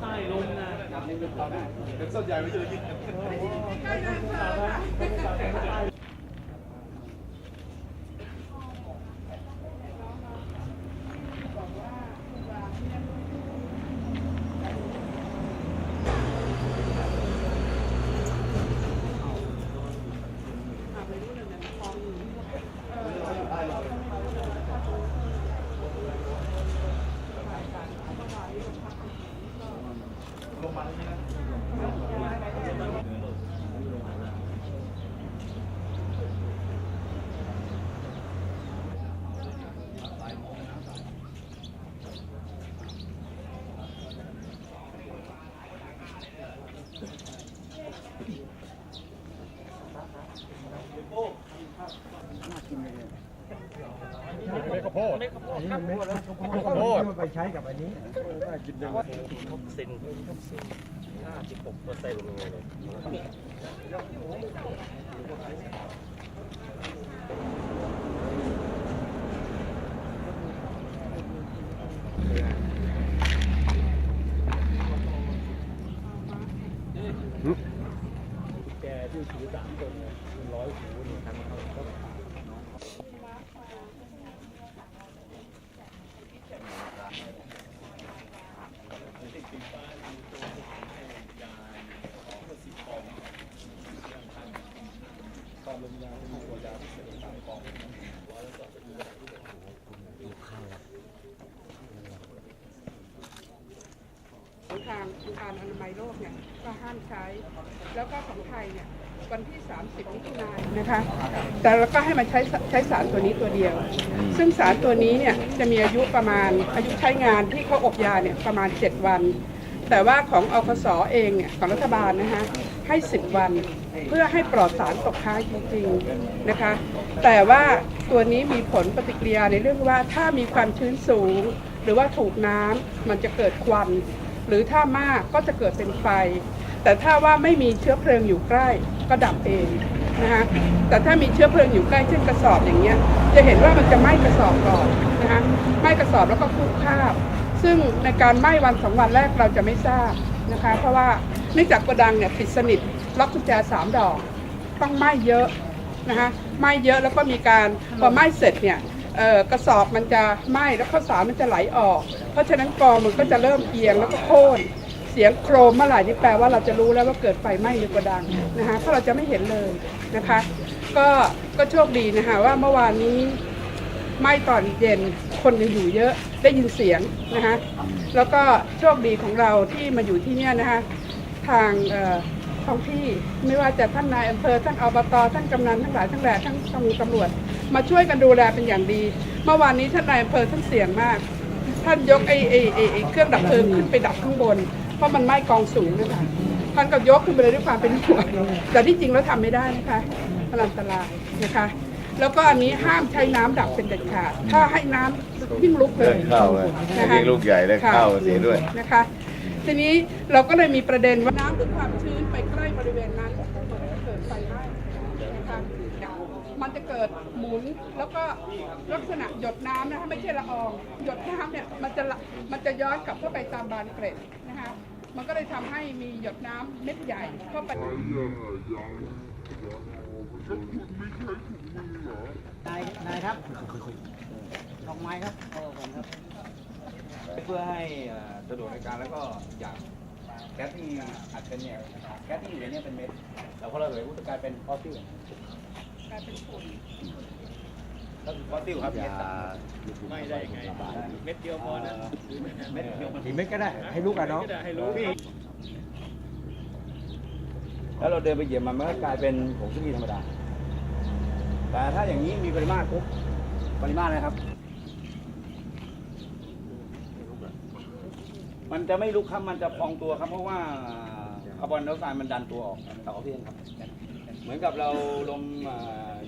ใส่ลมนะเป็นส่วนใหญ่ไม่เจอยิ่ง นนี้มันไม่ข้าวโพดมันไปใช้กับอันนี้น่ากินจังท็อกซินห้าสิบหกเปอร์เซ็นต์เลย แกที่ถือสามคนเนี่ยร้อยหูเนี่ยทำเขาก็ ของทางองค์ การอนามัยโลกเนี่ยก็ห้ามใช้ แล้วก็ของไทยเนี่ยวันที่ 30มิถุนายนนะคะ แต่เราก็ให้มาใช้ใช้สารตัวนี้ตัวเดียว ซึ่งสารตัวนี้เนี่ยจะมีอายุประมาณอายุใช้งานที่เขาอบยาเนี่ยประมาณ 7 วัน แต่ว่าของอคสเองเนี่ยของรัฐบาลนะคะให้ 10 วันเพื่อให้ปลอดสารตกค้างจริงๆนะคะ แต่ว่าตัวนี้มีผลปฏิกิริยาในเรื่องว่าถ้ามีความชื้นสูง หรือว่าถูกน้ำมันจะเกิดควัน หรือถ้ามากก็จะเกิดเป็นไฟ แต่ถ้าว่าไม่มีเชื้อเพลิงอยู่ใกล้ก็ดับเองนะคะแต่ถ้ามีเชื้อเพลิงอยู่ใกล้เช่นกระสอบอย่างเงี้ยจะเห็นว่ามันจะไหม้กระสอบก่อนนะคะไหม้กระสอบแล้วก็คุกข้าวซึ่งในการไหม้วันสองวันแรกเราจะไม่ทราบนะคะ เพราะว่าเนื่องจากกระดังเนี่ยปิดสนิทล็อกกุญแจสามดอก ต้องไหม้เยอะนะคะไหม้เยอะแล้วก็มีการพอไหม้เสร็จเนี่ย กระสอบมันจะไหม้แล้วข้าวสารมันจะไหลออก เพราะฉะนั้นกองมันก็จะเริ่มเอียงแล้วก็โค่นเสียงโครมเมื่อไหร่นี่แปลว่าเราจะรู้แล้วว่าเกิดไฟไหม้ในกระดังนะคะเพราะเราจะไม่เห็นเลยนะคะ ก็ก็โชคดีนะคะว่าเมื่อวานนี้ไหม้ตอนเย็นคนยังอยู่เยอะได้ยินเสียงนะคะแล้วก็โชคดีของเราที่มาอยู่ที่เนี่ยนะคะทางท้องที่ไม่ว่าจะท่านนายอำเภอท่านอบตท่านกำนันทั้งหลายทั้งแหล่ทั้งตำรวจ มาช่วยกันดูแลเป็นอย่างดี เมื่อวานนี้ท่านนายอำเภอท่านเสี่ยงมาก ท่านยกไอ้ไอ้ไอ้ไอ้เครื่องดับเพลิงขึ้นไปดับข้างบน เพราะมันไหม้กองสูงนะคะท่านก็ยกขึ้นไปเลยด้วยความเป็นห่วงแต่ที่จริงแล้วทำไม่ได้นะคะมันอันตรายนะคะ แล้วก็อันนี้ห้ามใช้น้ำดับเป็นเด็ดขาด ถ้าให้น้ำยิ่งลุกเลเลื่อยนเข้าเลยนะคะยิ่งลูกใหญ่ได้ค่ะเข้าเสียด้วยนะคะ ทีนี้เราก็เลยมีประเด็นว่าน้ำหรือความชื้นไปใกล้บริเวณนั้นมันจะเกิดไฟไหม้นะคะ มันจะเกิดหมุนแล้วก็ลักษณะหยดน้ำนะคะไม่ใช่ละออง หยดน้ำเนี่ยมันจะละมันจะย้อนกลับเข้าไปตามบานเกร็ดนะคะมันก็เลยทำให้มีหยดน้ำเม็ดใหญ่เข้าไป นายนายครับดอกไม้ครับเอาก่อนครับ เพื่อให้เอ่อสะดวกในการแล้วก็อย่างแก๊สที่อัดเป็นเนี่ยแก๊สที่อยู่ในเนี้เป็นเม็ดแล้วพอเราเหลือจะกลายเป็นฟอสซิล กลายเป็นฝุ่นก็คือฟอสซิลครับยาไม่ได้ไงเม็ดเดียวพอนะเม็ดเดียวมันกี่เม็ดก็ได้ ให้ลูกอะน้องก็ได้ให้รู้แล้วเราเดินไปเหยียบมันมันก็กลายเป็นผงชูรสธรรมดา แต่ถ้าอย่างนี้มีปริมาตรปุ๊บปริมาตรนะครับ มันจะไม่ลุกครับ มันจะพองตัวครับ เพราะว่าคาร์บอนไดออกไซด์มันดันตัวออกจากออกซิเจนครับ เหมือนกับเราลม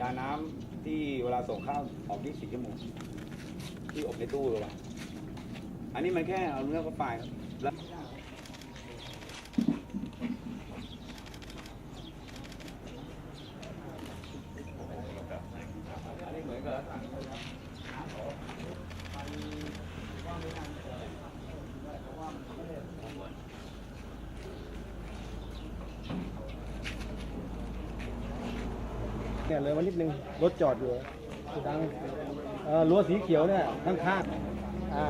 ยาน้ำที่เวลาส่งข้าวออกที่สี่ชั่วโมงที่อบในตู้เลยว่ะอันนี้มันแค่เอาเนื้อเข้าไปแล้วอันนี้เหมือนกับ เนี่ยเลยมานิดนึง รถจอดอยู่ดังเออรั้วสีเขียวเนี่ยข้างข้างๆอ่า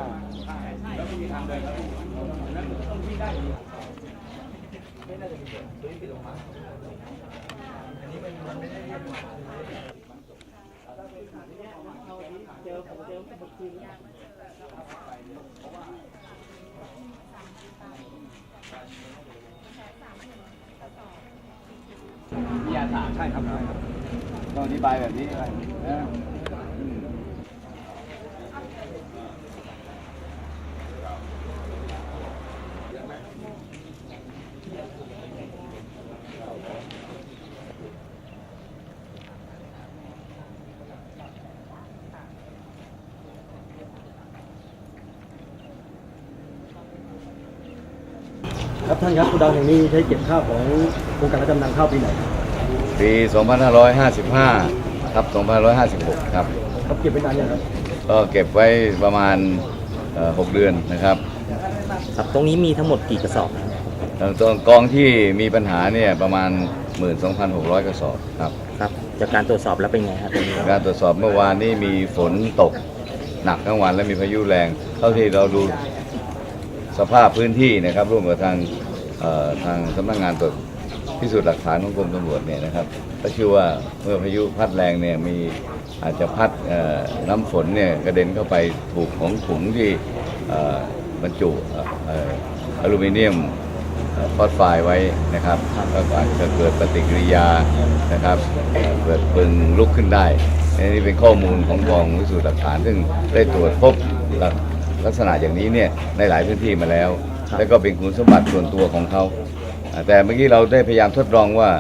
ยาสามใช่ครับใช่ครับ ต้องอธิบายแบบนี้นะครับท่านครับกูดังแห่งนี้ใช้เก็บข้าวของโครงการรับจำนำข้าวปีไหน ปี 2555 ครับ 2556 ครับครับเก็บไปนานยังครับก็เก็บไว้ประมาณเอ่อ6เดือนนะครับครับตรงนี้มีทั้งหมดกี่กระสอบครับเอ่อตัวกองที่มีปัญหาเนี่ยประมาณ 12,600 กระสอบครับ ครับ จากการตรวจสอบแล้วเป็นไงครับตรงนี้ การตรวจสอบเมื่อวานนี้มีฝนตกหนักทั้งวันและมีพายุแรง เท่าที่เราดูสภาพพื้นที่นะครับร่วมกับทางเอ่อทางสำนักงานตรวจ พิสูจน์หลักฐานของกรมตำรวจเนี่ยนะครับก็เชื่อว่าเมื่อพายุพัดแรงเนี่ยมีอาจจะพัดเอ่อน้ำฝนเนี่ยกระเด็นเข้าไปถูกของถุงที่เอ่อบรรจุเอ่อเอ่ออลูมิเนียมฟอสไฟล์ไว้นะครับแล้วก็อาจจะเกิดปฏิกิริยานะครับเอ่อเกิดเพลิงลุกขึ้นได้อันนี้เป็นข้อมูลของกองพิสูจน์หลักฐานซึ่งได้ตรวจพบลักลักษณะอย่างนี้เนี่ยในหลายพื้นที่มาแล้ว แล้วก็เป็นคุณสมบัติส่วนตัวของเขาอ่า แต่เมื่อกี้เราได้พยายามทดลองว่า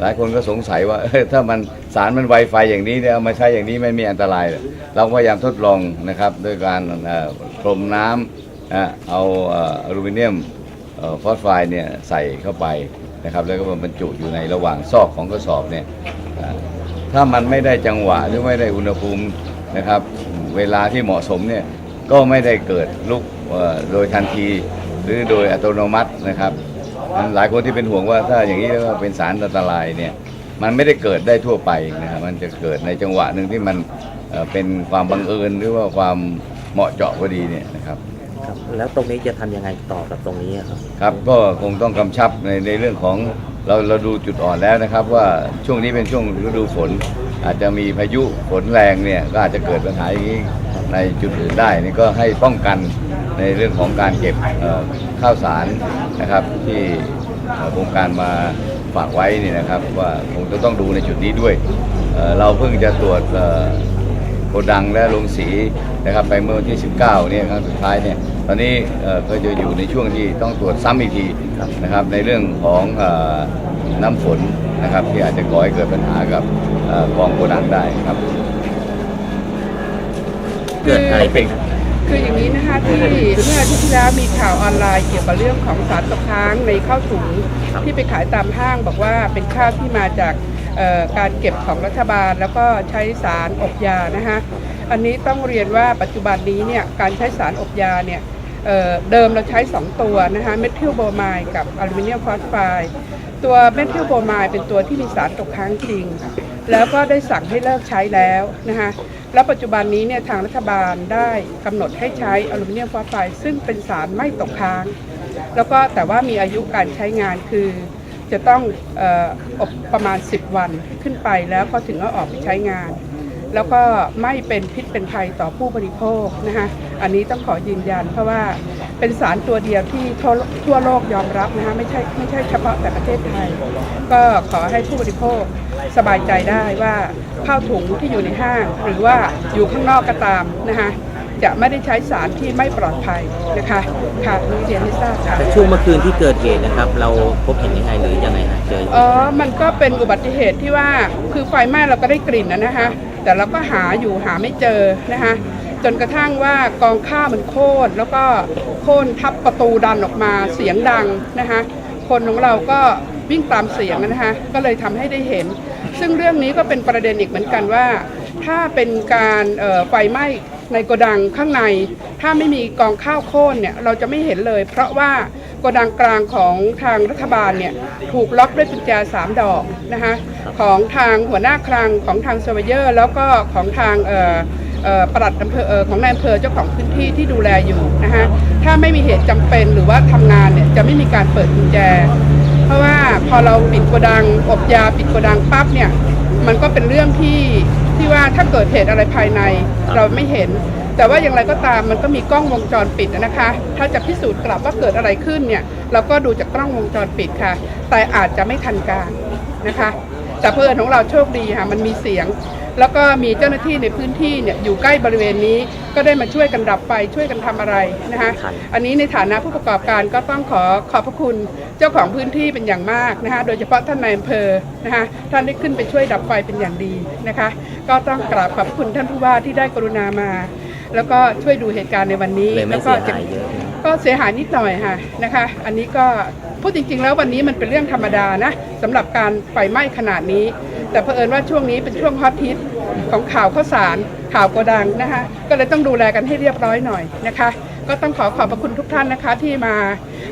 หลายคนก็สงสัยว่าถ้ามันสารมันไวไฟอย่างนี้เนี่ยเอามาใช้อย่างนี้ไม่มีอันตราย เราพยายามทดลองนะครับด้วยการพรมน้ำเอาอลูมิเนียมฟอสไฟเนี่ยใส่เข้าไปนะครับแล้วก็มาบรรจุอยู่ในระหว่างซอกของกระสอบเนี่ยถ้ามันไม่ได้จังหวะหรือไม่ได้อุณหภูมินะครับเวลาที่เหมาะสมเนี่ยก็ไม่ได้เกิดลุกโดยทันที หรือโดยอัตโนมัตินะครับ หลายคนที่เป็นห่วงว่าถ้าอย่างนี้แล้วก็เป็นสารอันตรายเนี่ยมันไม่ได้เกิดได้ทั่วไปนะครับมันจะเกิดในจังหวะหนึ่งที่มันเอ่อเป็นความบังเอิญหรือว่าความเหมาะเจาะพอดีเนี่ยนะครับครับแล้วตรงนี้จะทำยังไงต่อกับตรงนี้ครับครับก็คงต้องกำชับในในเรื่องของเราเราดูจุดอ่อนแล้วนะครับ ว่าช่วงนี้เป็นช่วงฤดูฝน อาจจะมีพายุฝนแรงเนี่ยก็อาจจะเกิดปัญหาอย่างนี้ในจุดอื่นได้นี่ก็ให้ป้องกันในเรื่องของการเก็บเอ่อ ข้าวสารนะครับที่เอ่อโครงการมาฝากไว้นี่นะครับ ว่าคงจะต้องดูในจุดนี้ด้วยเอ่อเราเพิ่งจะตรวจเอ่อโกดังและลงสีนะครับไปเมื่อวันที่ 19เนี่ยครั้งสุดท้ายเนี่ยตอนนี้เอ่อก็จะอยู่ในช่วงที่ต้องตรวจซ้ำอีกทีนะครับในเรื่องของเอ่อน้ำฝนนะครับที่อาจจะก่อให้เกิดปัญหากับเอ่อกองโกดังได้ครับ เกิดอะไรเป็นครับคืออย่างนี้นะคะ ที่เมื่ออาทิตย์ที่แล้วมีข่าวออนไลน์เกี่ยวกับเรื่องของสารตกค้างในข้าวถุงที่ไปขายตามห้างบอกว่าเป็นข้าวที่มาจากการเก็บของรัฐบาล แล้วก็ใช้สารอบยานะคะอันนี้ต้องเรียนว่าปัจจุบันนี้เนี่ยการใช้สารอบยาเนี่ยเเดิมเราใช้ 2 ตัวนะคะเมทิลโบไมายกับอลูมิเนียมฟอสไฟด์ ตัวเมทิลโบมายเป็นตัวที่มีสารตกค้างจริง แล้วก็ได้สั่งให้เลิกใช้แล้วนะคะแล้วปัจจุบันนี้เนี่ยทางรัฐบาลได้กำหนดให้ใช้อลูมิเนียมฟอสไฟด์ซึ่งเป็นสารไม่ตกค้าง แล้วก็แต่ว่ามีอายุการใช้งานคือจะต้องอบประมาณ 10 วันขึ้นไปแล้วก็ถึงเอาออกไปใช้งาน แล้วก็ไม่เป็นพิษเป็นภัยต่อผู้บริโภคนะคะอันนี้ต้องขอยืนยันเพราะว่า เป็นสารตัวเดียวที่ทั่วทั่วโลกยอมรับนะคะไม่ใช่ไม่ใช่เฉพาะแต่ประเทศไทย ก็ขอให้ผู้บริโภคสบายใจได้ว่าข้าวถุงที่อยู่ในห้าง หรือว่าอยู่ข้างนอกก็ตามนะคะจะไม่ได้ใช้สารที่ไม่ปลอดภัยนะคะค่ะนี่เรียนให้ทราบค่ะแต่ช่วงเมื่อคืนที่เกิดเหตุนะครับ เราพบเห็นยังไงหรือยังไงฮะเจออ๋อมันก็เป็นอุบัติเหตุที่ว่าคือไฟไหม้เราก็ได้กลิ่นนะนะคะ แต่เราก็หาอยู่หาไม่เจอนะคะ จนกระทั่งว่ากองข้าวมันโค่นแล้วก็โค่นทับประตูดันออกมาเสียงดังนะคะคนของเราก็วิ่งตามเสียงนะคะก็เลยทำให้ได้เห็น ซึ่งเรื่องนี้ก็เป็นประเด็นอีกเหมือนกันว่า ถ้าเป็นการไฟไหม้ในโกดังข้างใน ถ้าไม่มีกองข้าวโค่นเนี่ยเราจะไม่เห็นเลย เพราะว่าโกดังกลางของทางรัฐบาลเนี่ยถูกล็อกด้วยกุญแจสามดอกนะคะของทางหัวหน้าคลังของทางเซเวเยอร์ แล้วก็ของทางเอ่อ ปลัดอำเภอเอ่อของนายอำเภอเจ้าของพื้นที่ที่ดูแลอยู่นะคะถ้าไม่มีเหตุจำเป็นหรือว่าทำงานเนี่ยจะไม่มีการเปิดกุญแจ เพราะว่าพอเราปิดโกดังอบยาปิดโกดังปั๊บเนี่ยมันก็เป็นเรื่องที่ที่ว่าถ้าเกิดเหตุอะไรภายในเราไม่เห็น แต่ว่าอย่างไรก็ตามมันก็มีกล้องวงจรปิดนะคะ ถ้าจะพิสูจน์กลับว่าเกิดอะไรขึ้นเนี่ยเราก็ดูจากกล้องวงจรปิดค่ะ แต่อาจจะไม่ทันการนะคะ แต่เพื่อนของเราโชคดีค่ะมันมีเสียง แล้วก็มีเจ้าหน้าที่ในพื้นที่เนี่ยอยู่ใกล้บริเวณนี้ก็ได้มาช่วยกันดับไฟช่วยกันทำอะไรนะคะอันนี้ในฐานะผู้ประกอบการก็ต้องขอขอบพระคุณเจ้าของพื้นที่เป็นอย่างมากนะคะโดยเฉพาะท่านนายอำเภอนะคะท่านได้ขึ้นไปช่วยดับไฟเป็นอย่างดีนะคะ ก็ต้องกราบขอบพระคุณท่านผู้ว่าที่ได้กรุณามา แล้วก็ช่วยดูเหตุการณ์ในวันนี้เลยไม่แล้วก็เสียหายเยอะนะก็เสียหายนิดหน่อยค่ะนะคะ อันนี้ก็พูดจริง ๆ แล้ววันนี้มันเป็นเรื่องธรรมดานะสำหรับการไฟไหม้ขนาดนี้ แต่เผอิญว่าช่วงนี้เป็นช่วงฮอตฮิตของข่าวข้าวสารข่าวโกดังนะคะก็เลยต้องดูแลกันให้เรียบร้อยหน่อยนะคะ ก็ต้องขอขอบพระคุณทุกท่านนะคะที่มา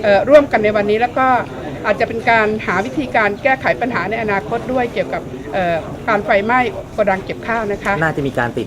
เอ่อร่วมกันในวันนี้แล้วก็อาจจะเป็นการหาวิธีการแก้ไขปัญหาในอนาคตด้วยเกี่ยวกับเอ่อการไฟไหม้โกดังเก็บข้าวนะคะ น่าจะมีการติด